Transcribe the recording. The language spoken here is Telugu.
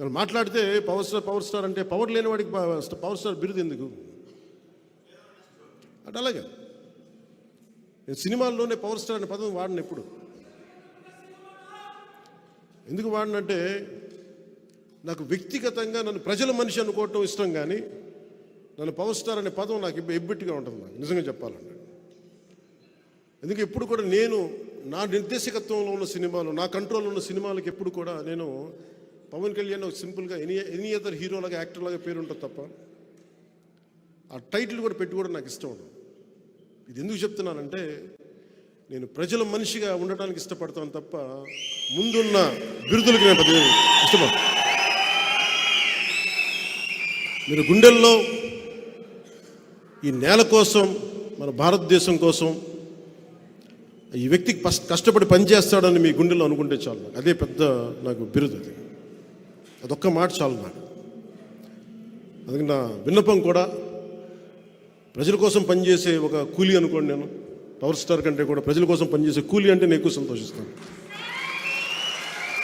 వాళ్ళు మాట్లాడితే పవర్ స్టార్ పవర్ స్టార్ అంటే పవర్ లేని వాడికి పవర్ స్టార్ బిరుదు ఎందుకు? అంటే అలాగే. నేను సినిమాల్లోనే పవర్ స్టార్ అనే పదం వాడిన ఎప్పుడు. ఎందుకు వాడినంటే నాకు వ్యక్తిగతంగా నన్ను ప్రజల మనిషి అనుకోవటం ఇష్టం కానీ నన్ను పవర్ స్టార్ అనే పదం నాకు ఇబ్బ- ఎబ్బెట్టుగా ఉంటుంది నాకు నిజంగా చెప్పాలంటే. ఎందుకు ఎప్పుడు కూడా నేను నా నిర్దేశకత్వంలో ఉన్న సినిమాలు నా కంట్రోల్లో ఉన్న సినిమాలకు ఎప్పుడు కూడా నేను పవన్ కళ్యాణ్ ఒక సింపుల్గా ఎనీ ఎనీ అదర్ హీరోలాగా యాక్టర్లాగా పేరు ఉంటుంది తప్ప ఆ టైటిల్ కూడా పెట్టి కూడా నాకు ఇష్టం ఉండదు. ఇది ఎందుకు చెప్తున్నానంటే నేను ప్రజల మనిషిగా ఉండటానికి ఇష్టపడతాను తప్ప ముందున్న బిరుదులకి నేను పెద్దగా ఇష్టపడతాను మీరు గుండెల్లో ఈ నేల కోసం మన భారతదేశం కోసం ఈ వ్యక్తికి కష్టపడి పనిచేస్తాడని మీ గుండెల్లో అనుకుంటే చాలు. అదే పెద్ద నాకు బిరుదు అది. అదొక్క మాట చాలు నాకు. అందుకే నా విన్నపం కూడా ప్రజల కోసం పనిచేసే ఒక కూలీ అనుకోండి నేను. పవర్ స్టార్ కంటే కూడా ప్రజల కోసం పనిచేసే కూలీ అంటే నేను ఎక్కువ సంతోషిస్తాను.